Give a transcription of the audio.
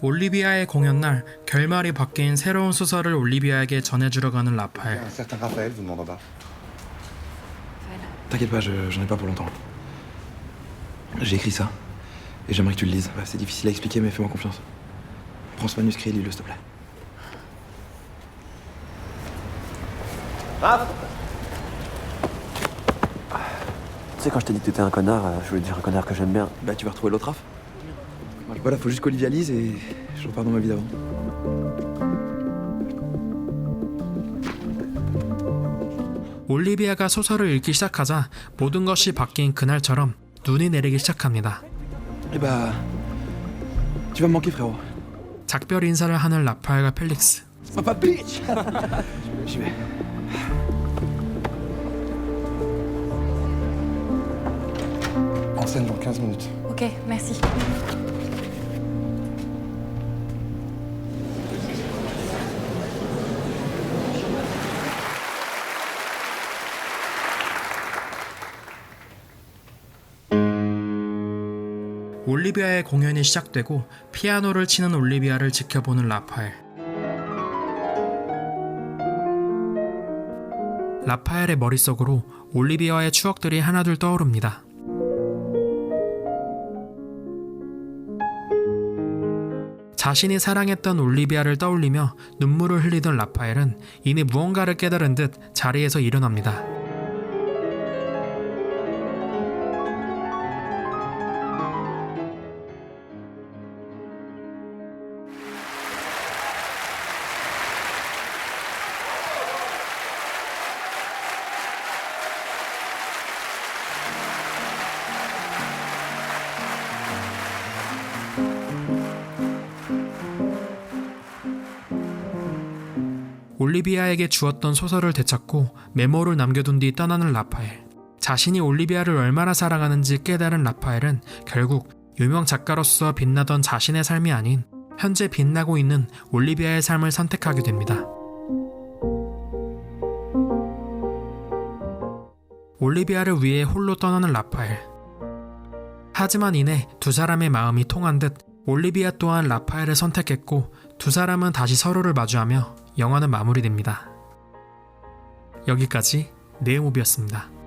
올리비아의 공연날 결말이 바뀐 새로운 소설을 올리비아에게 전해주러 가는 라파엘. Un certain Raphaël vous demande en bas. T'inquiète pas, je- j'en ai pas pour longtemps. J'ai écrit ça. Et j'aimerais que tu le lises. Bah, C'est difficile à expliquer, mais fais-moi confiance. Prends ce manuscrit et lis-le, s'il te plaît. Tu sais, quand je t'ai dit que t'étais un connard, euh, je voulais dire un connard que j'aime bien. Bah, tu vas retrouver l'autre Raph. Voilà, faut juste qu'Olivia lise et je repars dans ma vie d'avant. 올리비아가 소설을 읽기 시작하자 모든 것이 바뀐 그날처럼 눈이 내리기 시작합니다. Et bah. Tu vas me manquer, frérot. 작별 인사를 하는 라파엘과 펠릭스. Papa bitch J'y vais. En scène dans 15 minutes. Ok, merci. 올리비아의 공연이 시작되고 피아노를 치는 올리비아를 지켜보는 라파엘. 라파엘의 머릿속으로 올리비아의 추억들이 하나둘 떠오릅니다. 자신이 사랑했던 올리비아를 떠올리며 눈물을 흘리던 라파엘은 이미 무언가를 깨달은 듯 자리에서 일어납니다. 올리비아에게 주었던 소설을 되찾고 메모를 남겨둔 뒤 떠나는 라파엘. 자신이 올리비아를 얼마나 사랑하는지 깨달은 라파엘은 결국 유명 작가로서 빛나던 자신의 삶이 아닌 현재 빛나고 있는 올리비아의 삶을 선택하게 됩니다. 올리비아를 위해 홀로 떠나는 라파엘. 하지만 이내 두 사람의 마음이 통한 듯 올리비아 또한 라파엘을 선택했고 두 사람은 다시 서로를 마주하며 영화는 마무리됩니다. 여기까지 네오무비였습니다.